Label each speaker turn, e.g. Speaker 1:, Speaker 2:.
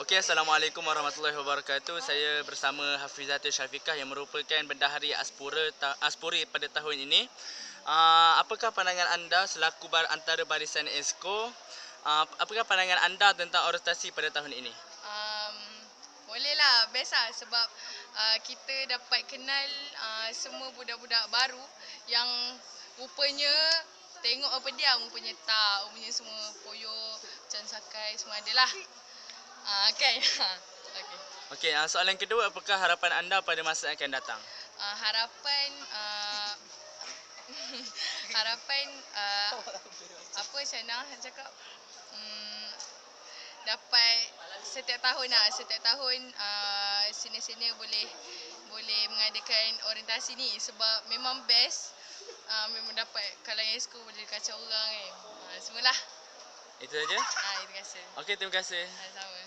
Speaker 1: Okey, Assalamualaikum warahmatullahi wabarakatuh. Saya bersama Hafizatul Syafiqah yang merupakan bendahari Aspura ta- Aspuri pada tahun ini. Uh, apakah pandangan anda selaku bar antara barisan ESCO? Uh, apakah pandangan anda tentang orientasi pada tahun ini?
Speaker 2: Um, boleh lah, best lah sebab uh, kita dapat kenal uh, semua budak-budak baru yang rupanya tengok apa dia, rupanya tak, rupanya semua poyo, macam sakai, semua ada kan? okay.
Speaker 1: Okey, uh, soalan kedua, apakah harapan anda pada masa yang akan datang?
Speaker 2: Uh, harapan uh, harapan uh, apa Syana cakap hmm, dapat setiap tahun lah setiap tahun uh, senior-senior boleh boleh mengadakan orientasi ni sebab memang best uh, memang dapat kalau yang school boleh kacau orang kan uh, semualah
Speaker 1: Itu saja.
Speaker 2: uh, terima kasih
Speaker 1: Okey, terima kasih.
Speaker 2: sama